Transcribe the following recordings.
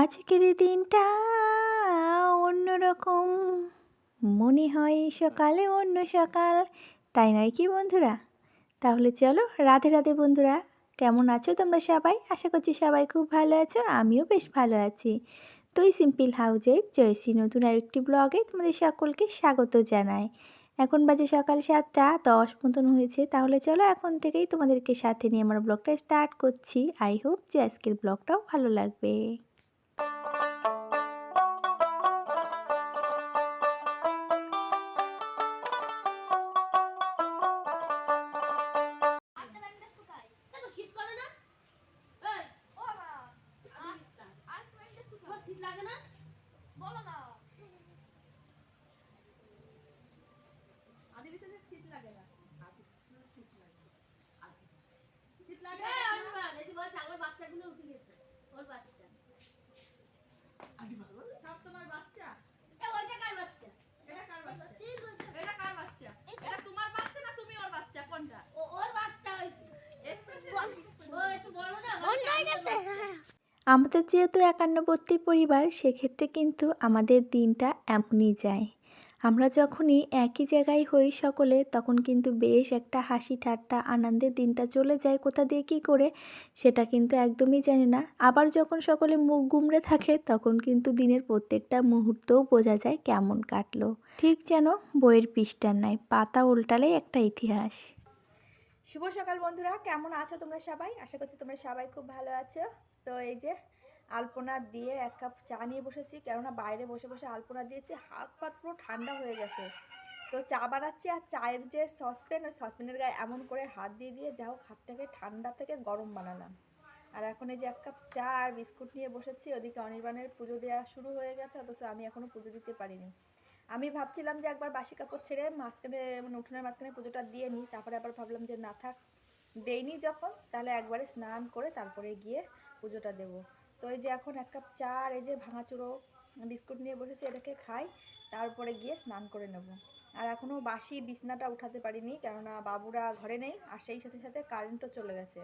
আজকের দিনটা অন্যরকম। মনে হয় সকালে অন্য সকাল। তাই নয় কি বন্ধুরা? তাহলে চলো রাধে রাধে বন্ধুরা, কেমন আছো তোমরা সবাই? আশা করছি সবাই খুব ভালো আছো, আমিও বেশ ভালো আছি। তো এই সিম্পল হাউজে জয়সী নতুন আরেকটি ব্লগে তোমাদের সকলকে স্বাগত জানাই। এখন বাজে সকাল সাতটা, দশ মতন হয়েছে, তাহলে চলো এখন থেকেই তোমাদেরকে সাথে নিয়ে আমার ব্লগটা স্টার্ট করছি। আই হোপ যে আজকের ব্লগটাও ভালো লাগবে। শীত লাগে আমার বাচ্চাগুলো উঠে গেছে। ওর বাচ্চা। সব তোমার বাচ্চা। এ ওইটা কার বাচ্চা? এটা কার বাচ্চা? এটা কার বাচ্চা? এটা তোমার বাচ্চা না তুমি ওর বাচ্চা? কোনটা? ও ওর বাচ্চা ওই ও একটু বড় না আমাদের যেহেতু একান্নবর্তী পরিবার সেক্ষেত্রে কিন্তু আমাদের দিনটা এমনই যায়। আমরা যখনই একই জায়গায় হই সকলে, তখন কিন্তু বেশ একটা হাসি ঠাট্টা আনন্দের দিনটা চলে যায় কোথা দিয়ে কী করে, সেটা কিন্তু একদমই জানি না। আবার যখন সকলে মুখ গুমড়ে থাকে, তখন কিন্তু দিনের প্রত্যেকটা মুহূর্তও বোঝা যায় কেমন কাটলো। ঠিক যেন বইয়ের পৃষ্ঠার নাই পাতা উল্টালেই একটা ইতিহাস। শুভ সকাল বন্ধুরা, কেমন আছো তোমরা সবাই? আশা করছি তোমরা সবাই খুব ভালো আছো। তো এই যে আলপনা দিয়ে এক কাপ চা নিয়ে বসেছি, কেননা বাইরে বসে বসে আলপনা দিয়েছি, হাত পাত পুরো ঠান্ডা হয়ে গেছে। তো চা বানাচ্ছি আর চায়ের যে সসপ্যান, ওই সসপ্যানের গায়ে এমন করে হাত দিয়ে দিয়ে যা হোক, হাতটাকে ঠান্ডা থেকে গরম বানালাম। আর এখন এই যে এক কাপ চা আর বিস্কুট নিয়ে বসেছি, ওদিকে অনির্বাণের পুজো দেওয়া শুরু হয়ে গেছে, অথচ আমি এখনও পুজো দিতে পারিনি। আমি ভাবছিলাম যে একবার বাসি কাপড় ছেড়ে মাঝখানে মানে উঠোনের মাঝখানে পুজোটা দিয়ে নিই, তারপরে আবার ভাবলাম যে না থাক, দেইনি যখন, তাহলে একবারে স্নান করে তারপরে গিয়ে পুজোটা দেবো। তো এই যে এখন এক কাপ চা আর এই যে ভাঙাচুরো বিস্কুট নিয়ে বসেছি, এটাকে খাই, তারপরে গিয়ে স্নান করে নেব। আর এখনও বাসি বিছনাটা উঠাতে পারিনি, কেননা বাবুরা ঘরে নেই, আর সেই সাথে সাথে কারেন্টও চলে গেছে।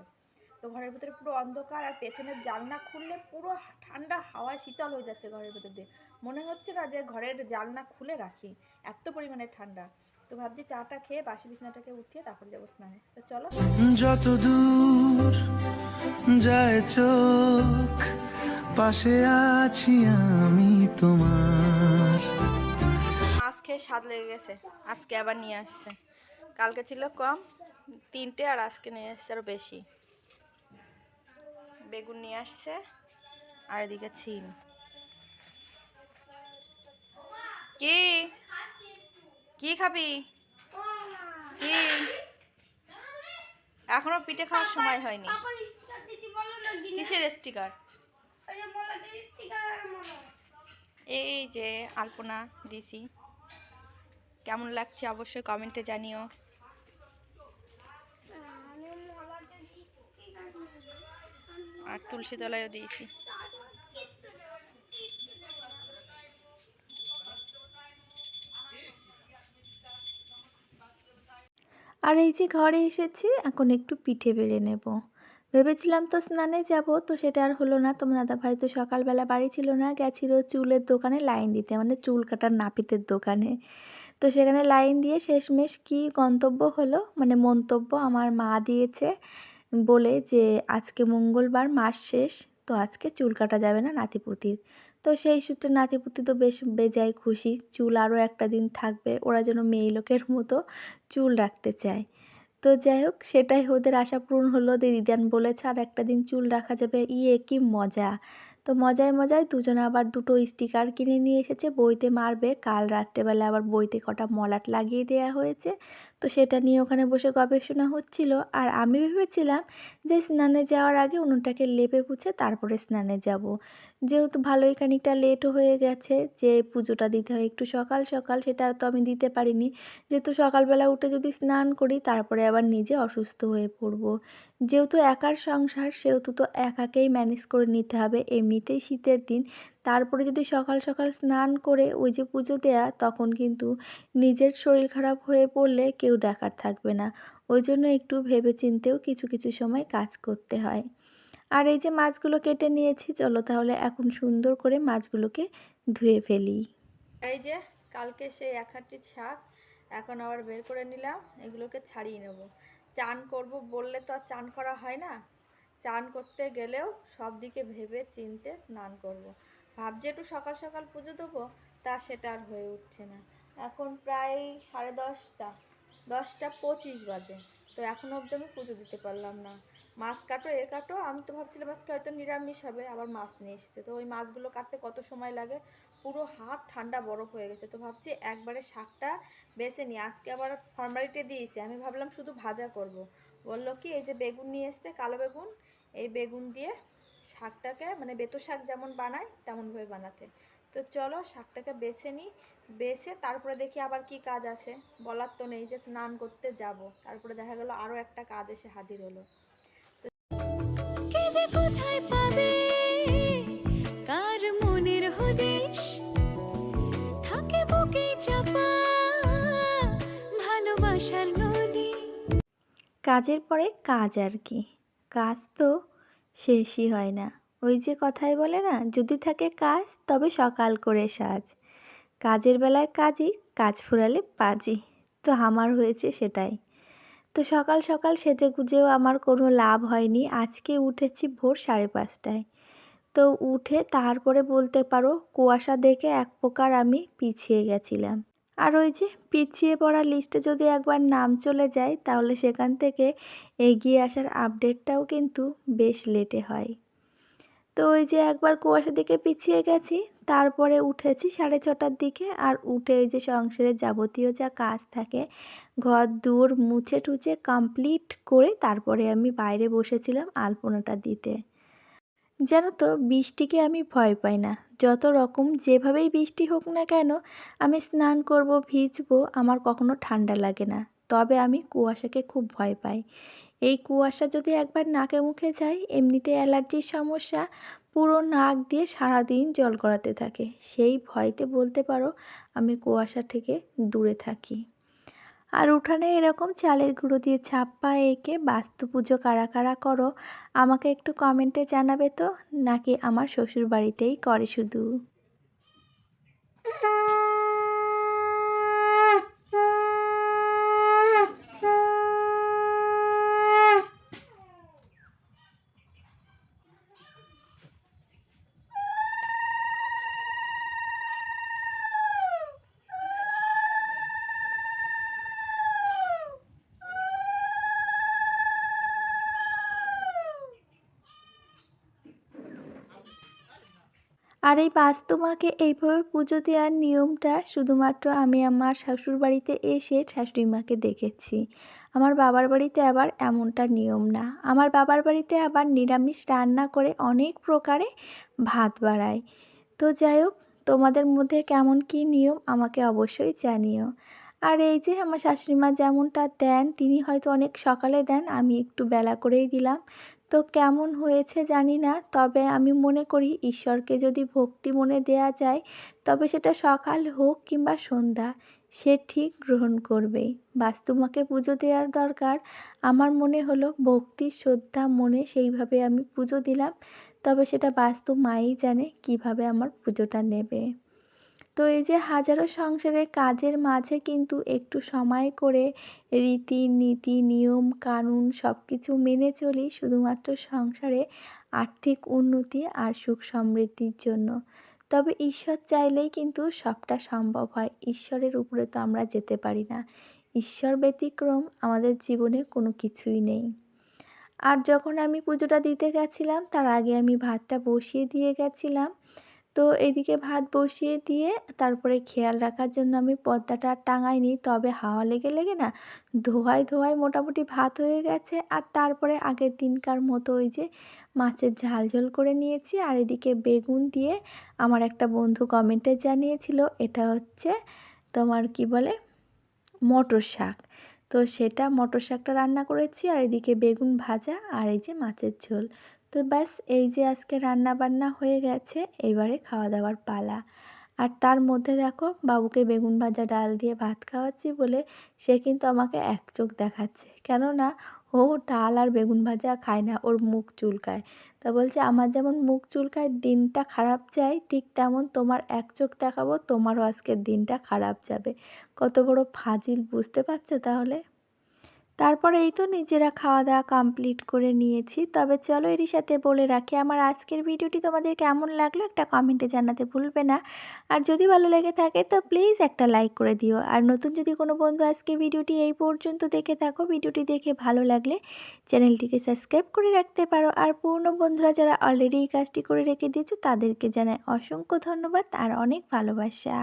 তো ঘরের ভিতরে পুরো অন্ধকার, আর পেছনের জানলা খুললে পুরো ঠান্ডা হাওয়া শীতল হয়ে যাচ্ছে ঘরের ভিতর দিয়ে। মনে হচ্ছে না যে ঘরের জানলা খুলে রাখি, এত পরিমাণে ঠান্ডা। তো ভাবছি চাটা খেয়ে বাসি বিছনাটাকে উঠিয়ে তারপরে যাব স্নানে। তো চলো। যত দূর যায় চোখ পাশে আছি আমি তোমার। খেয়ে স্বাদ লেগে গেছে আজকে আবার নিয়ে আসছে। কালকে ছিল কম তিনটে আর আজকে নিয়ে আসছে আরও বেশি। বেগুন নিয়ে আসছে আর এদিকে ছিম। কি? কি খাবি? কি? এখনও পিঠে খাওয়ার সময় হয়নি। কিসের স্টিকার এই যে আলপনা দিছি। কেমন লাগছে অবশ্যই কমেন্টে জানিও। আর তুলসী তলায়ও দিয়েছি। আর এই যে ঘরে এসেছি, এখন একটু পিঠে বেড়ে নেব। ভেবেছিলাম তো স্নানে যাব, তো সেটা আর হলো না। তোমার দাদা ভাই তো সকালবেলা বাড়ি ছিল না, গেছিল চুলের দোকানে লাইন দিতে মানে চুল কাটার নাপিতের দোকানে। তো সেখানে লাইন দিয়ে শেষমেশ কি গন্তব্য হলো মানে মন্তব্য আমার মা দিয়েছে বলে যে, আজকে মঙ্গলবার, মাস শেষ, তো আজকে চুল কাটা যাবে না নাতিপুতির। তো সেই সূত্রে নাতিপুতি তো বেশ বেজায় খুশি। চুল আরও একটা দিন থাকবে, ওরা যেন মেয়ে লোকের মতো চুল রাখতে চায়। তো যাই হোক, সেটাই ওদের আশা পূরণ হলো। দিদান বলেছে, আর একটা দিন চুল রাখা যাবে। ইয়ে কি মজা। তো মজায় মজায় দুজনে আবার দুটো স্টিকার কিনে নিয়ে এসেছে, বইতে মারবে। কাল রাত্রেবেলা আবার বইতে কটা মলাট লাগিয়ে দেওয়া হয়েছে। তো সেটা নিয়ে ওখানে বসে গবেষণা হচ্ছিল। আর আমি ভেবেছিলাম যে স্নানে যাওয়ার আগে উনুনটাকে লেপে পুছে তারপরে স্নানে যাব। যেহেতু ভালোই খানিকটা লেটও হয়ে গেছে, যে পুজোটা দিতে হয় একটু সকাল সকাল, সেটা তো আমি দিতে পারিনি। যেহেতু সকালবেলা উঠে যদি স্নান করি, তারপরে আবার নিজে অসুস্থ হয়ে পড়ব। যেহেতু একার সংসার, সেহেতু তো একাকেই ম্যানেজ করে নিতে হবে। এমনিতেই শীতের দিন তারপরে যদি সকাল সকাল স্নান করে ওই যে পুজো দেয়া, তখন কিন্তু নিজের শরীর খারাপ হয়ে পড়লে কেউ দেখার থাকবে না। ওই জন্য একটু ভেবে চিন্তেও কিছু কিছু সময় কাজ করতে হয়। আর এই যে মাছগুলো কেটে নিয়েছি, চলো তাহলে এখন সুন্দর করে মাছগুলোকে ধুয়ে ফেলি। এই যে কালকে সেই এক হাঁটি শাক এখন আবার বের করে নিলাম, এগুলোকে ছাড়িয়ে নেব। চান করব বললে তো আর চান করা হয় না। চান করতে গেলেও সব দিকে ভেবে চিনতে স্নান করব। ভাবছি একটু সকাল সকাল পুজো দেবো, তা সেটা আর হয়ে উঠছে না। এখন প্রায় সাড়ে দশটা দশটা পঁচিশ বাজে, তো এখনও অবধি আমি পুজো দিতে পারলাম না। মাছ কাটো, এ কাটো, আমি তো ভাবছিলাম আজকে হয়তো নিরামিষ হবে, আবার মাছ নিয়ে এসেছে। তো ওই মাছগুলো কাটতে কত সময় লাগে? পুরো হাত ঠান্ডা বরফ হয়ে গেছে, তো ভাবছি একবারে শাকটা বেছে নিই। আজকে আবার ফর্মালিটি দিয়েছি, আমি ভাবলাম শুধু ভাজা করব। বলল কি, এই যে বেগুন নিয়ে এসছে, কালো বেগুন, এই বেগুন দিয়ে শাকটাকে মানে বেতো শাক যেমন বানায় তেমনভাবে বানাতে। তো চলো শাকটাকে বেছে নিই বেছে তারপরে দেখি আবার কি কাজ আছে। বলার তো নেই যে স্নান করতে যাব। তারপরে দেখা গেল আরও একটা কাজ এসে হাজির হলো। কোথায় পাবে? কার মনের হদিশ? থাকে বুকে চাপা ভালোবাসার নদী। কাজের পরে কাজ আর কি। কাজ তো শেষই হয় না। ওই যে কথাই বলে না, যদি থাকে কাজ, তবে সকাল করে সাজ। কাজের বেলায় কাজই, কাজ ফুরালে পাজি তো আমার হয়েছে সেটাই। তো সকাল সকাল সেজে গুজেও আমার কোনো লাভ হয়নি। আজকে উঠেছি ভোর সাড়ে পাঁচটায়। তো উঠে তারপরে বলতে পারো, কুয়াশা দেখে এক প্রকার আমি পিছিয়ে গেছিলাম। আর ওই যে পিছিয়ে পড়া লিস্টে যদি একবার নাম চলে যায়, তাহলে সেখান থেকে এগিয়ে আসার আপডেটটাও কিন্তু বেশ লেটে হয়। তো ওই যে একবার কুয়াশা দিকে পিছিয়ে গেছি, তারপরে উঠেছি সাড়ে ছটার দিকে আর উঠে যে সংসারের যাবতীয় যা কাজ থাকে, ঘর দূর মুছে টুছে কমপ্লিট করে তারপরে আমি বাইরে বসেছিলাম আলপনাটা দিতে। জানো তো, বৃষ্টিকে আমি ভয় পাই না। যত রকম যেভাবেই বৃষ্টি হোক না কেন, আমি স্নান করব, ভিজবো, আমার কখনো ঠান্ডা লাগে না। তবে আমি কুয়াশাকে খুব ভয় পাই। এই কুয়াশা যদি একবার নাকে মুখে যায়, এমনিতে অ্যালার্জির সমস্যা পুরো নাক দিয়ে সারাদিন জল গড়াতে থাকে। সেই ভয়তে বলতে পারো, আমি কুয়াশা থেকে দূরে থাকি। আর উঠানে এরকম চালের গুঁড়ো দিয়ে ছাপ্পা এঁকে বাস্তু পুজো কারা কারা করো, আমাকে একটু কমেন্টে জানাবে তো, নাকি আমার শ্বশুর বাড়িতেই করে শুধু? আর এই বাস্তু মাকে এইভাবে পুজো দেওয়ার নিয়মটা শুধুমাত্র আমি আমার শ্বশুর বাড়িতে এসে শাশুড়ি মাকে দেখেছি। আমার বাবার বাড়িতে আবার এমনটা নিয়ম না। আমার বাবার বাড়িতে আবার নিরামিষ রান্না করে অনেক প্রকারে ভাত বাড়ায়। তো যাই হোক, তোমাদের মধ্যে কেমন কী নিয়ম আমাকে অবশ্যই জানিও। আর এই যে আমার শাশুড়ি মা যেমনটা দেন, তিনি হয়তো অনেক সকালে দেন, আমি একটু বেলা করেই দিলাম। তো কেমন হয়েছে জানি না, তবে আমি মনে করি ঈশ্বরকে যদি ভক্তি মনে দেয়া যায়, তবে সেটা সকাল হোক কিংবা সন্ধ্যা, সে ঠিক গ্রহণ করবেই বাস্তুমাকে পুজো দেওয়ার দরকার। আমার মনে হলো ভক্তি, শ্রদ্ধা, মনে সেইভাবে আমি পুজো দিলাম, তবে সেটা বাস্তু মাই জানে কীভাবে আমার পুজোটা নেবে। তো এই যে হাজারো সংসারের কাজের মাঝে কিন্তু একটু সময় করে রীতি, নীতি, নিয়ম, কানুন সব কিছু মেনে চলি শুধুমাত্র সংসারে আর্থিক উন্নতি আর সুখ সমৃদ্ধির জন্য। তবে ঈশ্বর চাইলেই কিন্তু সবটা সম্ভব হয়। ঈশ্বরের উপরে তো আমরা যেতে পারি না। ঈশ্বর ব্যতিক্রম আমাদের জীবনে কোনো কিছুই নেই। আর যখন আমি পুজোটা দিতে গেছিলাম, তার আগে আমি ভাতটা বসিয়ে দিয়ে গেছিলাম। তো এদিকে ভাত বসিয়ে দিয়ে তারপরে খেয়াল রাখার জন্য আমি পর্দাটা টাঙাইনি। তবে হাওয়া লেগে লেগে না ধোয়ায় ধোয়ায় মোটামুটি ভাত হয়ে গেছে। আর তারপরে আগের দিনকার মতো ওই যে মাছের ঝাল ঝোল করে নিয়েছি। আর এদিকে বেগুন দিয়ে আমার একটা বন্ধু কমেন্টে জানিয়েছিল, এটা হচ্ছে তোমার কি বলে? মটর শাক। তো সেটা মটর শাকটা রান্না করেছি। আর এদিকে বেগুন ভাজা আর এই যে মাছের ঝোল। তো ব্যাস, এই যে আজকে রান্না বান্না হয়ে গেছে, এবারে খাওয়া দাওয়ার পালা। আর তার মধ্যে দেখো, বাবুকে বেগুন ভাজা ডাল দিয়ে ভাত খাওয়াচ্ছি বলে সে কিন্তু আমাকে এক চোখ দেখাচ্ছে। কেননা, ও ডাল আর বেগুন ভাজা খায় না, ওর মুখ চুলকায়। তা বলছে, আমার যেমন মুখ চুলকায়, দিনটা খারাপ যায়, ঠিক তেমন তোমার এক চোখ দেখাবো, তোমারও আজকের দিনটা খারাপ যাবে। কত বড় ফাজিল, বুঝতে পারছ তাহলে? তারপরে এই তো নিজেরা খাওয়া দাওয়া কমপ্লিট করে নিয়েছি। তবে চলো এরই সাথে বলে রাখি, আমার আজকের ভিডিওটি তোমাদের কেমন লাগল একটা কমেন্টে জানাতে ভুলবে না। আর যদি ভালো লেগে থাকে তো প্লিজ একটা লাইক করে দিও। আর নতুন যদি কোনো বন্ধু আজকে ভিডিওটি এই পর্যন্ত দেখে থাকো, ভিডিওটি দেখে ভালো লাগলে চ্যানেলটিকে সাবস্ক্রাইব করে রাখতে পারো। আর পুরনো বন্ধুরা যারা অলরেডি এই কাজটি করে রেখে দিয়েছ, তাদেরকে জানাই অসংখ্য ধন্যবাদ আর অনেক ভালোবাসা।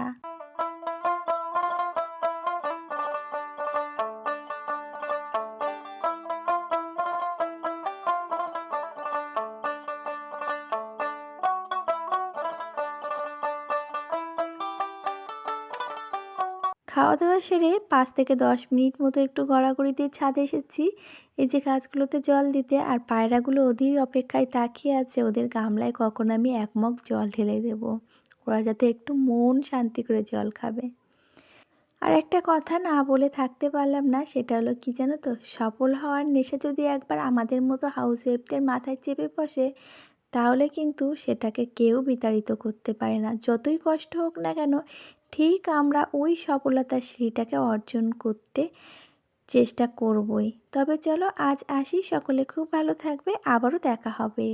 খাওয়া দাওয়া সেরে পাঁচ থেকে দশ মিনিট মতো একটু গড়াগড়ি দিয়ে ছাদে এসেছি। এই যে গাছগুলোতে জল দিতে আর পায়রাগুলো ওদের অপেক্ষায় তাকিয়ে আছে, ওদের গামলায় কখন আমি এক জল ঢেলে দেব? ওরা যাতে একটু মন শান্তি করে জল খাবে। আর একটা কথা না বলে থাকতে পারলাম না, সেটা হলো কি জানো তো? সফল হওয়ার নেশা যদি একবার আমাদের মতো হাউস ওয়েফদের মাথায় চেপে বসে, তাহলে কিন্তু সেটাকে কেউ বিতাড়িত করতে পারে না। যতই কষ্ট হোক না কেন ঠিক আমরা ওই সফলতার সিঁড়িটাকে অর্জন করতে চেষ্টা করবই। তবে চলো আজ আসি। সকলে খুব ভালো থাকবে। আবারও দেখা হবে।